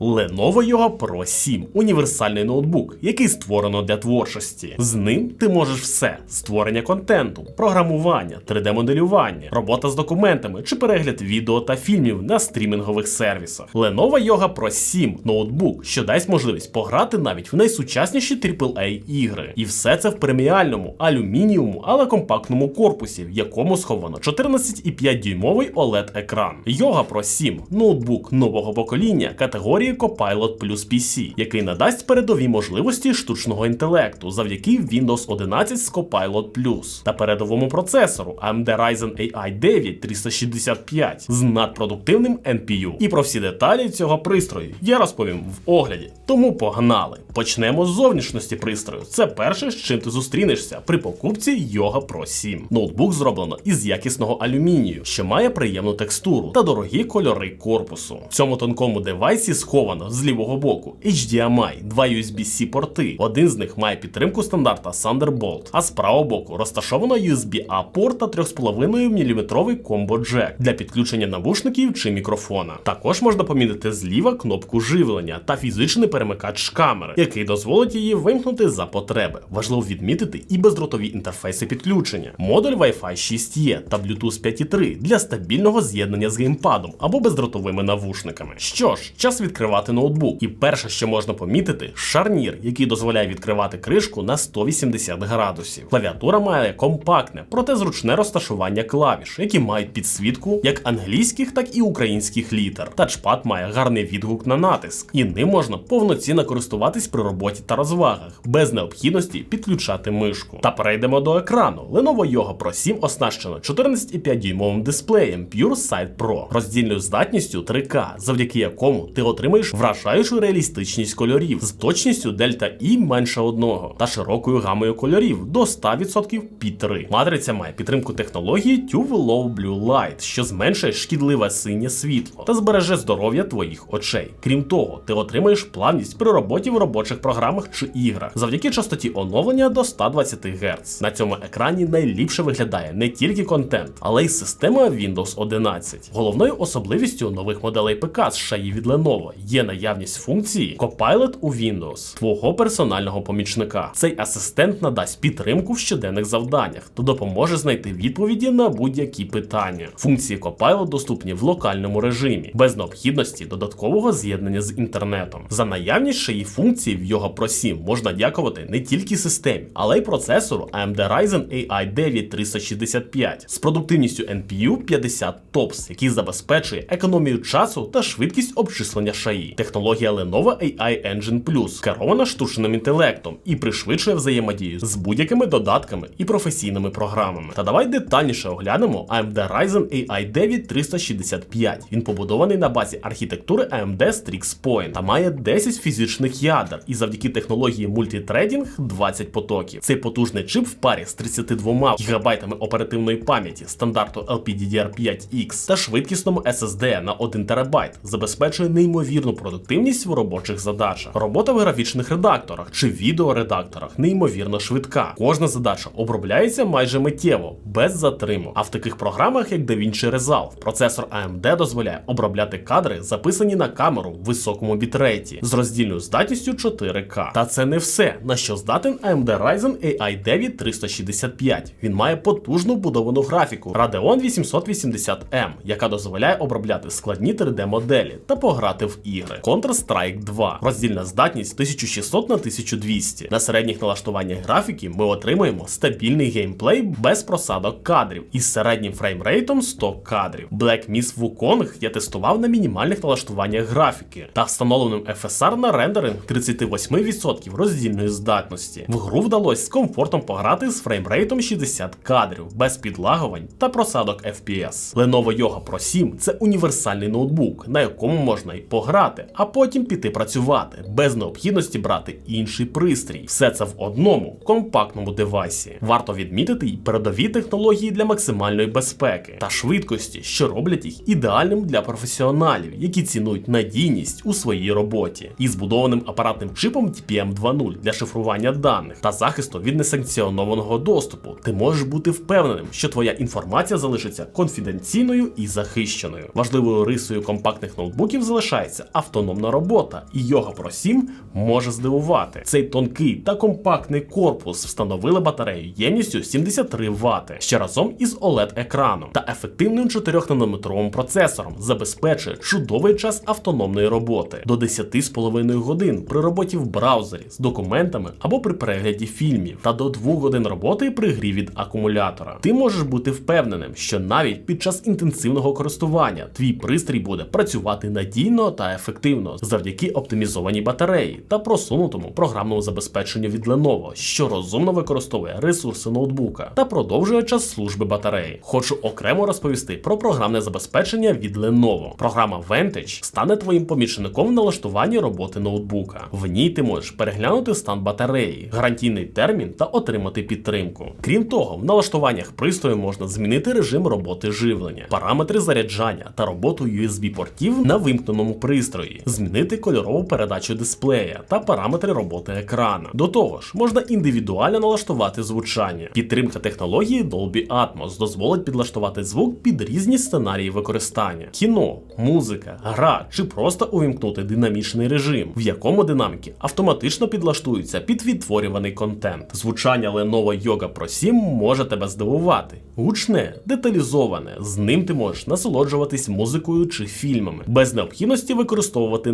Lenovo Yoga Pro 7 універсальний ноутбук, який створено для творчості. З ним ти можеш все: створення контенту, програмування, 3D-моделювання, робота з документами чи перегляд відео та фільмів на стрімінгових сервісах. Lenovo Yoga Pro 7 ноутбук, що дасть можливість пограти навіть в найсучасніші AAA ігри. І все це в преміальному алюмініуму, але компактному корпусі, в якому сховано 14,5 дюймовий OLED екран. Yoga Pro 7 ноутбук нового покоління категорії Copilot Plus PC, який надасть передові можливості штучного інтелекту завдяки Windows 11 з Copilot Plus та передовому процесору AMD Ryzen AI 9 365 з надпродуктивним NPU. І про всі деталі цього пристрою я розповім в огляді. Тому погнали! Почнемо з зовнішності пристрою. Це перше, з чим ти зустрінешся при покупці Yoga Pro 7. Ноутбук зроблено із якісного алюмінію, що має приємну текстуру та дорогі кольори корпусу. В цьому тонкому девайсі сховано з лівого боку HDMI, два USB-C порти. Один з них має підтримку стандарта Thunderbolt, а з правого боку розташовано USB-A порт та 3,5 мм комбо джек для підключення навушників чи мікрофона. Також можна помітити зліва кнопку живлення та фізичний перемикач камери, який дозволить її вимкнути за потреби. Важливо відмітити і бездротові інтерфейси підключення, модуль Wi-Fi 6E та Bluetooth 5.3 для стабільного з'єднання з геймпадом або бездротовими навушниками. Що ж, час відкривати ноутбук. І перше, що можна помітити, шарнір, який дозволяє відкривати кришку на 180 градусів. Клавіатура має компактне, проте зручне розташування клавіш, які мають підсвітку як англійських, так і українських літер. Тачпад має гарний відгук на натиск, і ним можна повноцінно користуватись при роботі та розвагах, без необхідності підключати мишку. Та перейдемо до екрану. Lenovo Yoga Pro 7 оснащено 14,5 дюймовим дисплеєм PureSight Pro, роздільною здатністю 3К, завдяки якому ти отримаєш вражаючу реалістичність кольорів з точністю Delta E менше одного та широкою гамою кольорів до 100% під 3. Матриця має підтримку технології TUV Low Blue Light, що зменшує шкідливе синє світло та збереже здоров'я твоїх очей. Крім того, ти отримаєш плавність при роботі в робочих програмах чи іграх завдяки частоті оновлення до 120 Гц. На цьому екрані найліпше виглядає не тільки контент, але й система Windows 11. Головною особливістю нових моделей ПК з шаї від Lenovo є наявність функції Copilot у Windows, твого персонального помічника. Цей асистент надасть підтримку в щоденних завданнях та допоможе знайти відповіді на будь-які питання. Функції Copilot доступні в локальному режимі, без необхідності додаткового з'єднання з інтернетом. За наявність шиї функцій в Pro 7 можна дякувати не тільки системі, але й процесору AMD Ryzen AI 9 365 з продуктивністю NPU 50 TOPS, який забезпечує економію часу та швидкість обчислення шаї. Технологія Lenovo AI Engine Plus керована штучним інтелектом і пришвидшує взаємодію з будь-якими додатками і професійними програмами. Та давай детальніше оглянемо AMD Ryzen AI 9 365. Він побудований на базі архітектури AMD Strix Point та має 10 фізичних ядер і завдяки технології мультитрейдінг 20 потоків. Цей потужний чип в парі з 32 ГБ оперативної пам'яті стандарту LPDDR5X та швидкісному SSD на 1 ТБ забезпечує неймовірну продуктивність в робочих задачах. Робота в графічних редакторах чи відеоредакторах неймовірно швидка. Кожна задача обробляється майже миттєво, без затримок. А в таких програмах, як DaVinci Resolve, процесор AMD дозволяє обробляти кадри, записані на камеру в високому бітрейті з роздільною здатністю 4К. Та це не все, на що здатен AMD Ryzen AI 9 365. Він має потужну вбудовану графіку Radeon 880M, яка дозволяє обробляти складні 3D-моделі та пограти в ігри. Counter-Strike 2. Роздільна здатність 1600 на 1200. На середніх налаштуваннях графіки ми отримуємо стабільний геймплей без просадок кадрів із середнім фреймрейтом 100 кадрів. Black Myth Wukong я тестував на мінімальних налаштуваннях графіки та встановленим FSR на рендеринг 38% роздільної здатності. В гру вдалося з комфортом пограти з фреймрейтом 60 кадрів без підлагувань та просадок FPS. Lenovo Yoga Pro 7 це універсальний ноутбук, на якому можна й пограти, а потім піти працювати, без необхідності брати інший пристрій. Все це в одному компактному девайсі. Варто відмітити й передові технології для максимальної безпеки та швидкості, що роблять їх ідеальним для професіоналів, які цінують надійність у своїй роботі. І збудованим апаратним чипом TPM 2.0 для шифрування даних та захисту від несанкціонованого доступу, ти можеш бути впевненим, що твоя інформація залишиться конфіденційною і захищеною. Важливою рисою компактних ноутбуків залишається автономна робота, і Yoga Pro 7 може здивувати. Цей тонкий та компактний корпус встановили батарею ємністю 73 Вт, ще разом із OLED-екраном та ефективним 4-нанометровим процесором забезпечує чудовий час автономної роботи до 10,5 годин при роботі в браузері з документами або при перегляді фільмів, та до 2 годин роботи при грі від акумулятора. Ти можеш бути впевненим, що навіть під час інтенсивного користування твій пристрій буде працювати надійно та ефективно завдяки оптимізованій батареї та просунутому програмному забезпеченню від Lenovo, що розумно використовує ресурси ноутбука та продовжує час служби батареї. Хочу окремо розповісти про програмне забезпечення від Lenovo. Програма Vantage стане твоїм помічником в налаштуванні роботи ноутбука. В ній ти можеш переглянути стан батареї, гарантійний термін та отримати підтримку. Крім того, в налаштуваннях пристрою можна змінити режим роботи живлення, параметри заряджання та роботу USB-портів на вимкненому пристрої, змінити кольорову передачу дисплея та параметри роботи екрану. До того ж, можна індивідуально налаштувати звучання. Підтримка технології Dolby Atmos дозволить підлаштувати звук під різні сценарії використання: кіно, музика, гра чи просто увімкнути динамічний режим, в якому динаміки автоматично підлаштуються під відтворюваний контент. Звучання Lenovo Yoga Pro 7 може тебе здивувати. Гучне, деталізоване, з ним ти можеш насолоджуватись музикою чи фільмами, без необхідності використовувати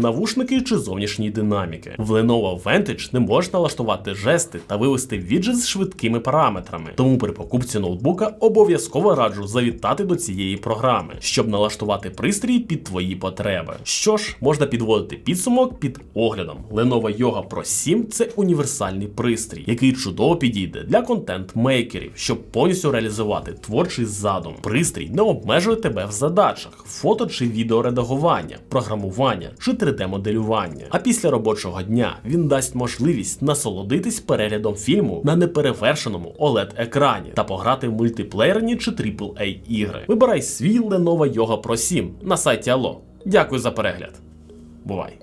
навушники чи зовнішні динаміки. В Lenovo Vantage не можеш налаштувати жести та вивести віджит з швидкими параметрами. Тому при покупці ноутбука обов'язково раджу завітати до цієї програми, щоб налаштувати пристрій під твої потреби. Що ж, можна підводити підсумок під оглядом. Lenovo Yoga Pro 7 це універсальний пристрій, який чудово підійде для контент-мейкерів, щоб повністю реалізувати творчий задум. Пристрій не обмежує тебе в задачах, фото чи відеоредагування, програмування чи 3D-моделювання. А після робочого дня він дасть можливість насолодитись переглядом фільму на неперевершеному OLED-екрані та пограти в мультиплеєрні чи AAA ігри. Вибирай свій Lenovo Yoga Pro 7 на сайті Allo. Дякую за перегляд. Бувай!